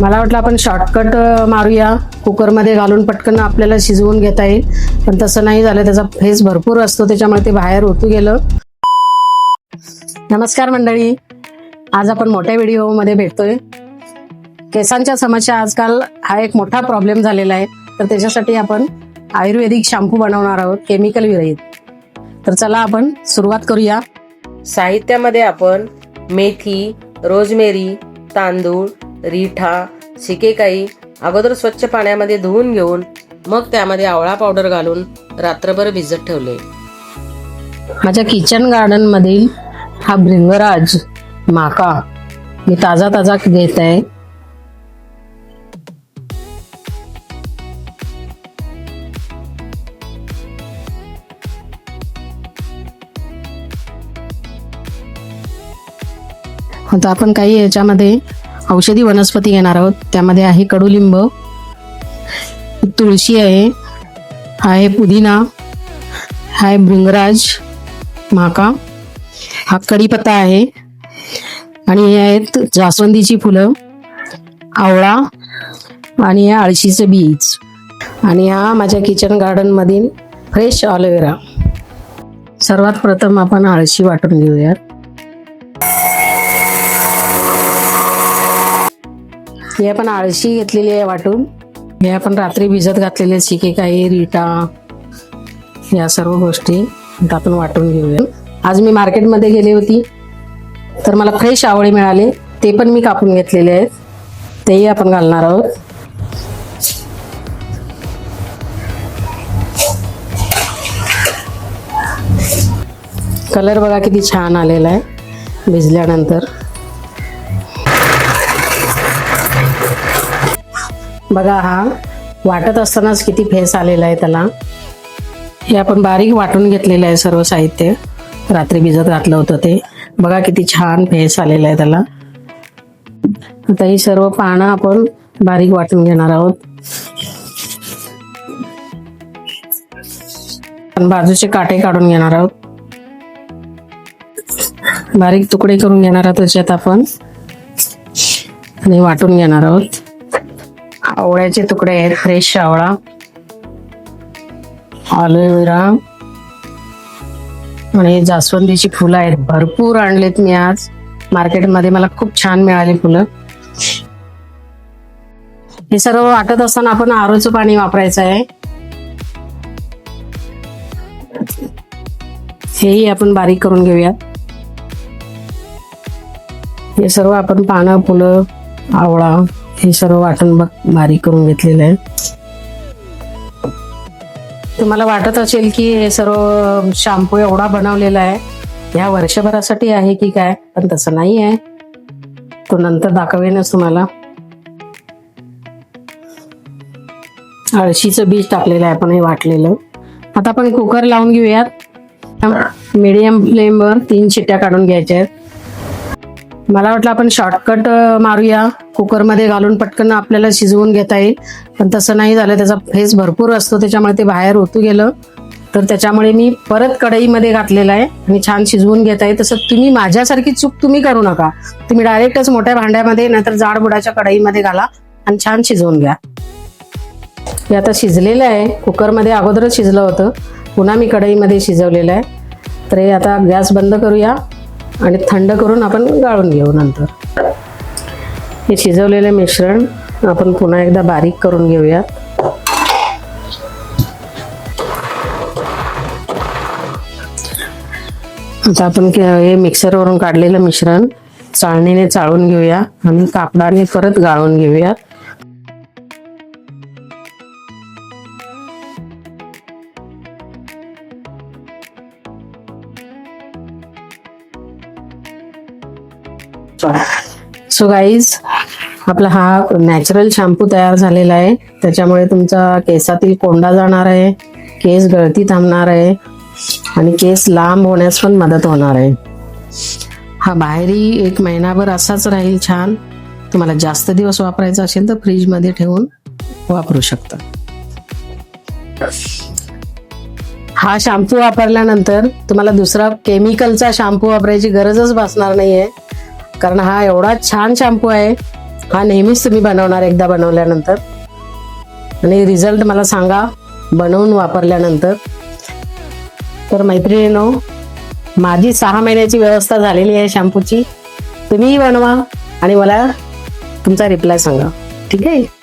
मला वाटलं आपण शॉर्टकट मारूया. कुकरमध्ये घालून पटकन आपल्याला शिजवून घेता येईल. पण तसं नाही झालं. त्याचा फेस भरपूर असतो. त्याच्यामुळे ते बाहेर ओतू गेलं. नमस्कार मंडळी. आज आपण मोठ्या व्हिडिओमध्ये भेटतोय. केसांच्या समस्या आजकाल हा एक मोठा प्रॉब्लेम झालेला आहे. तर त्याच्यासाठी आपण आयुर्वेदिक शॅम्पू बनवणार आहोत. केमिकल विरहित. तर चला आपण सुरुवात करूया. साहित्यामध्ये आपण मेथी रोजमेरी तांदूळ रिठा शिकेकाई अगोदर स्वच्छ पाण्यामध्ये धुवून घेऊन मग त्यामध्ये आवळा पावडर घालून रात्रभर भिजत ठेवले. माझ्या किचन गार्डन मधील हा भृंगराज माका मी ताजा ताजा घेत आहे. आता आपण काही याच्यामध्ये औषधी वनस्पती घेणार आहोत. त्यामध्ये आहे कडुलिंब तुळशी आहे आहे पुदिना आहे भृंगराज माका हा कढीपत्ता आहे. आणि हे आहेत जास्वंदीची फुलं आवळा आणि या आळशीचं बीज. आणि हा माझ्या किचन गार्डनमधील फ्रेश ऑलोवेरा सर्वात प्रथम आपण आळशी वाटून घेऊयात. हे आपण आळशी घेतलेली आहे वाटून. हे आपण रात्री भिजत घातलेले शिकेकाई रिटा या सर्व गोष्टी आपण वाटून घेऊया. आज मी मार्केटमध्ये गेली होती. तर मला फ्रेश आवळे मिळाले. ते पण मी कापून घेतलेले आहेत. तेही आपण घालणार आहोत. कलर बघा किती छान आलेला आहे. भिजल्यानंतर. बघा हा वाटत असतानाच किती फेस आलेला आहे त्याला. हे आपण बारीक वाटून घेतलेलं आहे सर्व साहित्य. रात्री भिजत घातलं होतं ते. बघा किती छान फेस आलेला आहे त्याला. आता ही सर्व पानं आपण बारीक वाटून घेणार आहोत. बाजूचे काटे काढून घेणार आहोत. बारीक तुकडे करून घेणार आहोत त्याच्यात आपण. आणि वाटून घेणार आहोत. आवळ्याचे तुकडे आहेत फ्रेश आवळा. ऑलोवेरा आणि जास्वंदीची फुलं आहेत. भरपूर आणलेत मी आज. मार्केटमध्ये मला खूप छान मिळाली फुलं. हे सर्व वाटत असताना आपण आरोचं पाणी वापरायचं आहे. हेही आपण बारीक करून घेऊयात हे सर्व आपण पानं फुलं आवळा हे सर्व वाटण बघ बारीक करून घेतलेलं आहे. तुम्हाला वाटत असेल की हे सर्व शॅम्पू एवढा बनवलेला आहे. ह्या वर्षभरासाठी आहे की काय पण तसं नाही आहे. तो नंतर दाखवेनच तुम्हाला. अळशीचं बीज टाकलेलं आहे आपण हे वाटलेलं. आता आपण कुकर लावून घेऊयात. मीडियम फ्लेमवर तीन शिट्ट्या काढून घ्यायच्या आहेत. मला वाटलं आपण शॉर्टकट मारूया. कुकरमध्ये घालून पटकन आपल्याला शिजवून घेता येईल. पण तसं नाही झालं. त्याचा फेस भरपूर असतो. त्याच्यामुळे ते बाहेर ओतू गेलं. तर त्याच्यामुळे मी परत कढईमध्ये घातलेलं आहे आणि छान शिजवून घेता येईल. तसं तुम्ही माझ्यासारखी चूक तुम्ही करू नका. तुम्ही डायरेक्टच मोठ्या भांड्यामध्ये नाहीतर जाड बुडाच्या कढईमध्ये घाला आणि छान शिजवून घ्या. हे आता शिजलेलं आहे. कुकरमध्ये अगोदरच शिजलं होतं. पुन्हा मी कढईमध्ये शिजवलेलं आहे. तर हे आता गॅस बंद करूया. आणि थंड करून आपण गाळून घेऊ नंतर. हे शिजवलेले मिश्रण आपण पुन्हा एकदा बारीक करून घेऊयात आता आपण हे मिक्सरवरून काढलेलं मिश्रण चाळणीने चाळून घेऊया आणि कापडाने परत गाळून घेऊयात सो गाईज आपला हा नॅचरल शॅम्पू तयार झालेला आहे. त्याच्यामुळे तुमचा केसातील कोंडा जाणार आहे केस गळती थांबणार आहे आणि केस लांब होण्यास पण मदत होणार आहे. हा बाहेरही एक महिनाभर असाच राहील छान. तुम्हाला जास्त दिवस वापरायचा असेल तर फ्रीजमध्ये ठेवून वापरू शकता. हा शॅम्पू वापरल्यानंतर तुम्हाला दुसरा केमिकलचा शॅम्पू वापरायची गरजच भासणार नाहीये. कारण हा एवढा छान शॅम्पू आहे. हा नेहमीच तुम्ही बनवणार एकदा बनवल्यानंतर. आणि रिझल्ट मला सांगा बनवून वापरल्यानंतर. तर मैत्रिणीनो माझी सहा महिन्याची व्यवस्था झालेली आहे शॅम्पूची तुम्हीही बनवा आणि मला तुमचा रिप्लाय सांगा. ठीक आहे?